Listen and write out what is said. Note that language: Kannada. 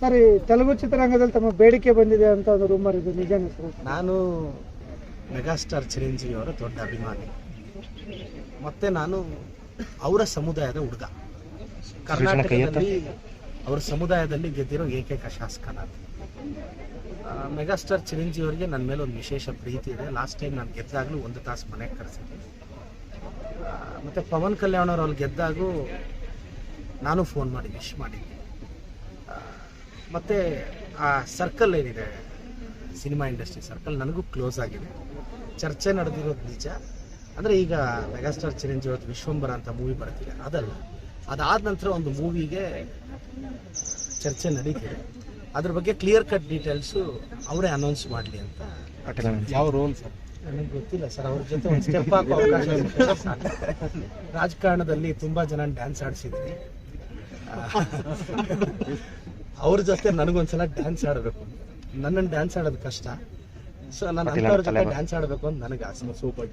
ಸರ್, ತೆಲುಗು ಚಿತ್ರರಂಗದಲ್ಲಿ ತಮ್ಮ ಬೇಡಿಕೆ ಬಂದಿದೆ ಅಂತ ಒಂದು ರೂಮರ್ ಇದೆ. ನಿಜ ನಾನು ಮೆಗಾಸ್ಟಾರ್ ಚಿರಂಜೀವಿ ಅವರ ದೊಡ್ಡ ಅಭಿಮಾನಿ. ಮತ್ತೆ ನಾನು ಅವರ ಸಮುದಾಯದ ಹುಡುಗ. ಕರ್ನಾಟಕದಲ್ಲಿ ಅವರ ಸಮುದಾಯದಲ್ಲಿ ಗೆದ್ದಿರೋ ಏಕೈಕ ಶಾಸಕ ನಾನು ಮೆಗಾಸ್ಟಾರ್ ಚಿರಂಜೀವಿ ಅವರಿಗೆ ನನ್ನ ಮೇಲೆ ಒಂದು ವಿಶೇಷ ಪ್ರೀತಿ ಇದೆ. ಲಾಸ್ಟ್ ಟೈಮ್ ನಾನು ಗೆದ್ದಾಗಲೂ ಒಂದು ತಾಸು ಮನೆಗೆ ಕರೆಸಿದ್ದೆ. ಮತ್ತು ಪವನ್ ಕಲ್ಯಾಣ್ ಅವರು ಅಲ್ಲಿ ಗೆದ್ದಾಗೂ ನಾನು ಫೋನ್ ಮಾಡಿ ವಿಶ್ ಮಾಡಿದ್ದೆ. ಮತ್ತೆ ಆ ಸರ್ಕಲ್ ಏನಿದೆ ಸಿನಿಮಾ ಇಂಡಸ್ಟ್ರಿ ಸರ್ಕಲ್ ನನಗೂ ಕ್ಲೋಸ್ ಆಗಿದೆ. ಚರ್ಚೆ ನಡೆದಿರೋದು ನಿಜ. ಅಂದರೆ ಈಗ ಮೆಗಾಸ್ಟಾರ್ ಚಿರಂಜೀವಿ ಅವತ್ತು ವಿಶ್ವಂಬರ ಅಂತ ಮೂವಿ ಬರ್ತಿದೆ ಅದಲ್ಲ. ಅದಾದ ನಂತರ ಒಂದು ಮೂವಿಗೆ ಚರ್ಚೆ ನಡೀತಿದೆ. ಅದ್ರ ಬಗ್ಗೆ ಕ್ಲಿಯರ್ ಕಟ್ ಡೀಟೇಲ್ಸು ಅವರೇ ಅನೌನ್ಸ್ ಮಾಡಲಿ ಅಂತ. ಯಾವ ರೋಲ್ ಸರ್ ನನಗೆ ಗೊತ್ತಿಲ್ಲ ಸರ್ ಅವ್ರ ಜೊತೆ ಒಂದು ಸ್ಟೆಪ್ ಹಾಕೋ ಅವಕಾಶ. ರಾಜಕಾರಣದಲ್ಲಿ ತುಂಬ ಜನ ಡ್ಯಾನ್ಸ್ ಆಡಿಸಿದ್ದೀನಿ ಅವ್ರ ಜೊತೆ ನನಗೊಂದ್ಸಲ ಡ್ಯಾನ್ಸ್ ಆಡಬೇಕು. ನನ್ನನ್ನು ಡ್ಯಾನ್ಸ್ ಆಡೋದು ಕಷ್ಟ. ಸೊ ನಾನು ಅಂಥವ್ರ ಜೊತೆ ಡ್ಯಾನ್ಸ್ ಆಡಬೇಕು ಅಂತ ನನಗೆ ಆಸೆ. ಸೂಪರ್